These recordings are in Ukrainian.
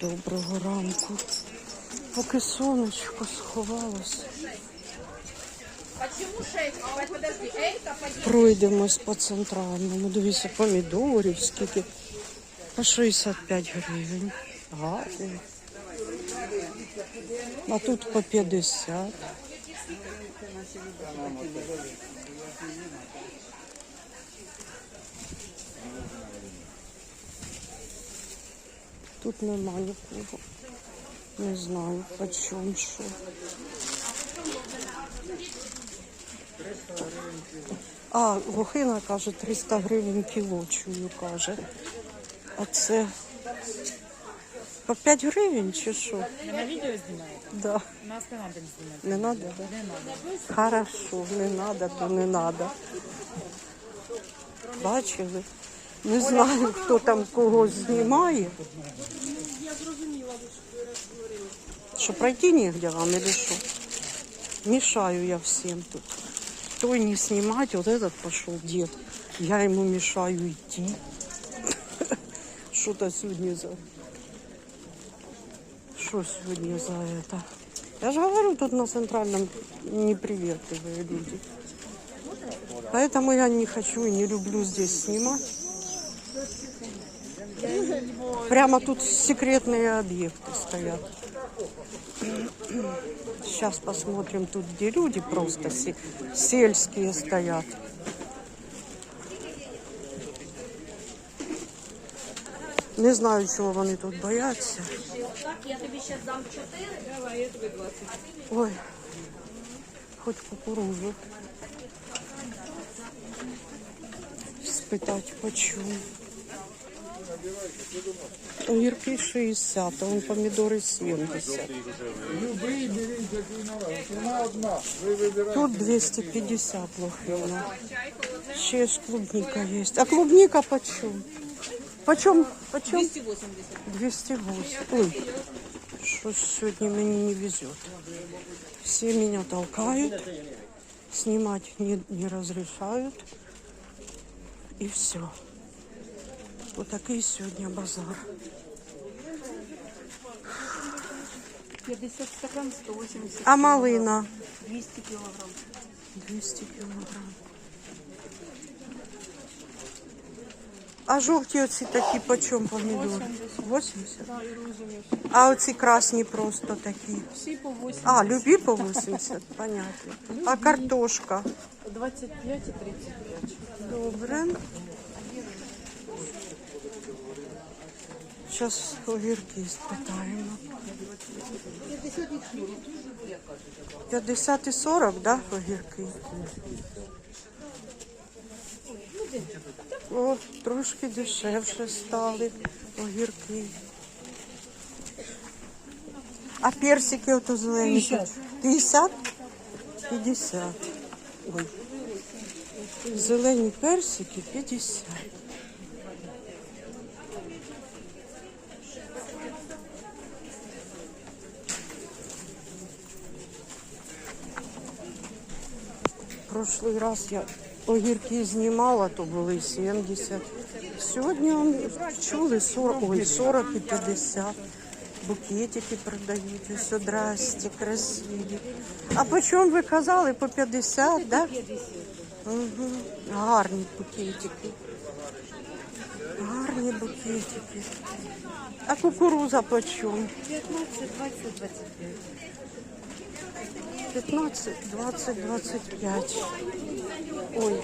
Доброго ранку. Поки сонечко сховалось, Почему 6? Ой, подожди, Элька, поди. пройдемось по центральному. Дивіться, помідорів, скільки. По 65 гривень. Гарні. А тут по 50. Тут нема нікого. Не знаю, по чому що. А, лохина каже 300 гривень кіло, чую, каже. А це по 5 гривень чи що? Ви на відео знімаєте? Да. У нас не треба знімати. Не надо, да? Не треба. Хорошо, не надо, то не надо. Бачили? Не знаю, хто там кого знімає. Що пройти нігде вам или що? Мешаю я всем тут. Той не снимать, вот этот пошел дед. Я ему мешаю идти. Что-то сегодня за... Что сегодня за это? Я же говорю, тут на центральном неприветливые люди. Поэтому я не хочу и не люблю здесь снимать. Прямо тут секретные объекты стоят. Сейчас посмотрим тут, где люди просто се- сельские стоят. Не знаю, чого вони тут бояться. Я тобі зараз дам 4. Давай, я тобі 20. Ой, хоч кукурузу. Спитати почем. Огірки 60, а вон помідори 70. Любий беріть, який надо. Ціна одна. Ви вибираєте. Тут 250 лохина. Ще ж клубника есть. А клубника почем? Почем? Почем? 280. 208. Ой, что сегодня мне не везет. Все меня толкают, снимать не, не разрешают. И все. Вот такой сегодня базар. 50 стакан, 180. А малина? 200 килограмм. 200 килограмм. А жовті оці такі почем помідори? 80? А оці красні просто такі? Всі по 8. А, любі по 80, понятно. А картошка? 25 і 35. Добре. Зараз огірки спитаємо. 50 і 40, да, огірки? О, трошки дешевше стали огірки. А персики ото зелені? 50. 50? 50. Ой. Зелені персики 50. Прошлий раз я огірки знімала, то були 70. Сьогодні чули 40, ой, 40 і 50. Букетики продають. Ось здрасте, красиві. А по чому ви казали? По 50, так? Да? Угу. Гарні букетики. Гарні букетики. А кукуруза по чому? 15, 20, 25. 15, 20, 25. Ой.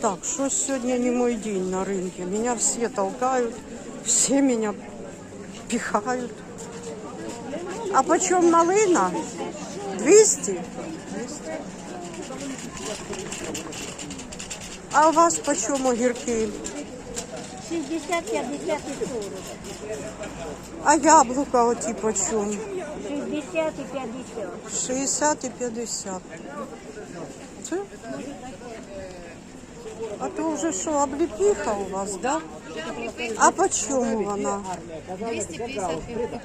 Так, что сегодня не мой день на рынке? Меня все толкают, все меня пихают. А почем малина? 200? 200. А у вас почем огірки? 60, 50 и 40. А яблука оті почем? 60 и 50. 60 і 50. Це? А то вже що, обліпіха у вас, да? А по чому вона? 250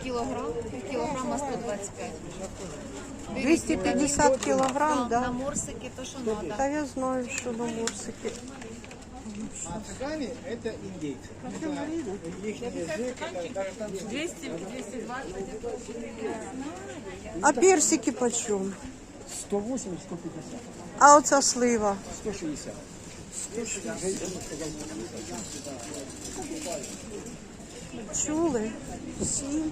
килограмм, килограмма 125. 250 кілограм, На да? морсики то, що надо. Та я знаю, що на морсики. А цыгане это индейцы. Это их язык, это даже там 200, 220. А персики почем? 180, 150, А оця слива? 160. Чули? Сім.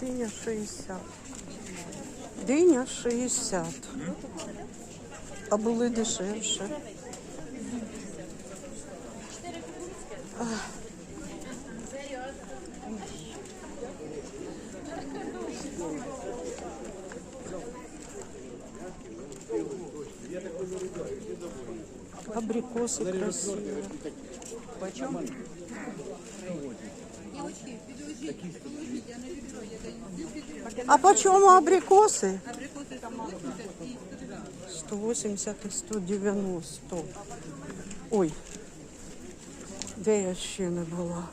Диня 60. Диня 60. А були дешевше. Абрикосы красивые. А почему абрикосы? 180 и 190. Ой, де я ще не була?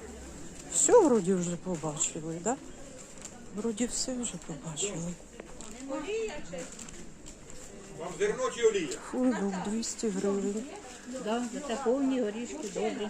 Все вроді вже побачили, да? Вроді все вже побачили. Вам зерно чи олія? Фундук 200 гривень. Да, це повні горішки, добрі.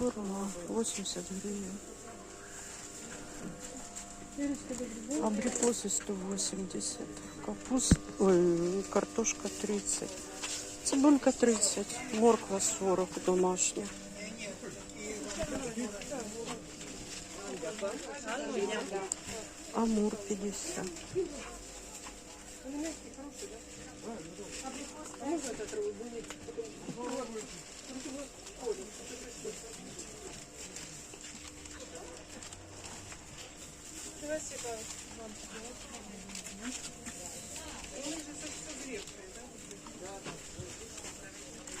Форма 80 гривен. Абрикосы 180. Капуст, ой, картошка 30. Цибулька 30. Морква 40 домашняя. Амур 50.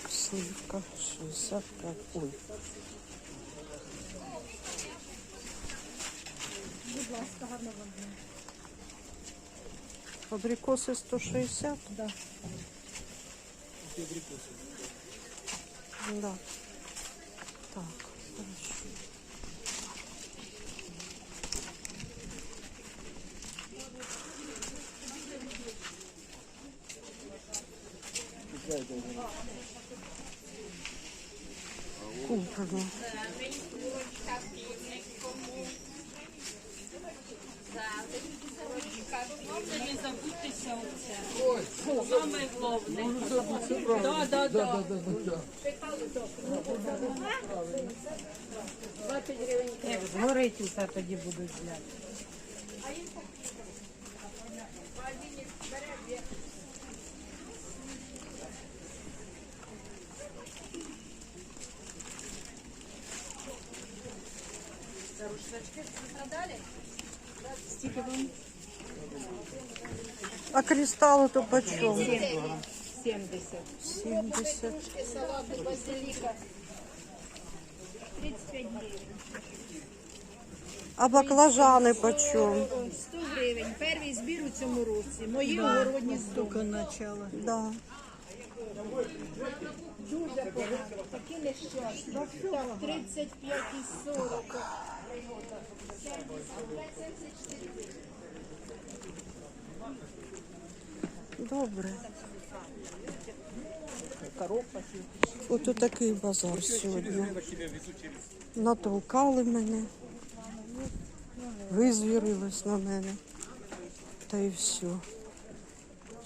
Сливка 65. Ой. Абрикосы 160? Да. Да. Так, хорошо. Куплено. Не забудьтеся оце. Саме головне. Да, да, да. Як згорить усе, тоді будуть зняти. А кристаллы то почем? 70. 70. А баклажани почем? 100 гривень. Перший збір у цьому році. Мої огородні здоби. начала. Да. Дуже багато. Такі нещасні. Так, 35 і 40. Добре. Ото такий базар сьогодні. Натолкали мене, визвірились на мене. Та й все.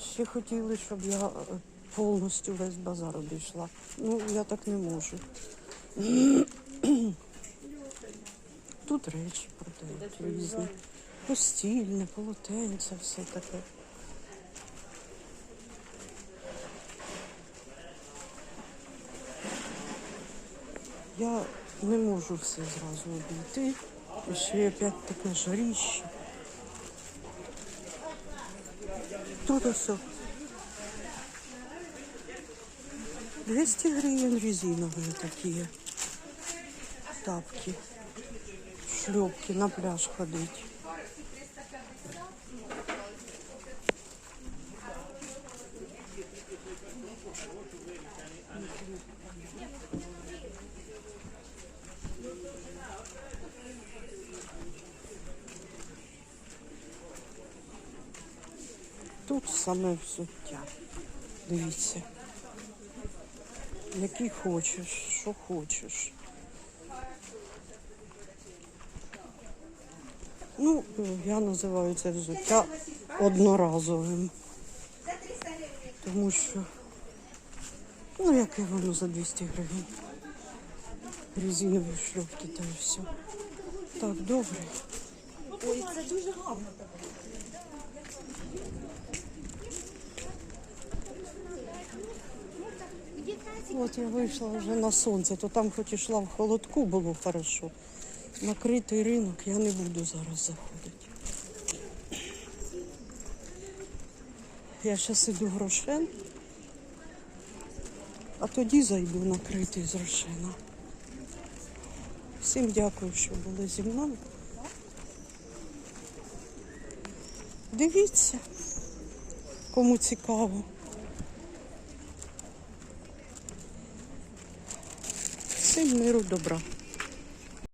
Ще хотіли, щоб я е, повністю весь базар обійшла. Ну, я так не можу. Тут речі продають різні. Постільне, полотенце, все таке. Я не можу все зразу обійти. І ще опять таке жаріще. Тут усе. 200 гривень резиновые такие тапки, шлепки на пляж ходить. Тут саме взуття. Дивіться. Який хочеш, що хочеш. Ну, я називаю це взуття одноразовим. Тому що, ну, яке воно за 200 гривень. Резинові шльопки та все. Так, добре. От я вийшла вже на сонце, то там хоч ішла в холодку, було хорошо. Накритий ринок, я не буду зараз заходити. Я зараз іду в Рошен, а тоді зайду накритий з Рошена. Всім дякую, що були зі мною. Дивіться, кому цікаво. Всім миру добра.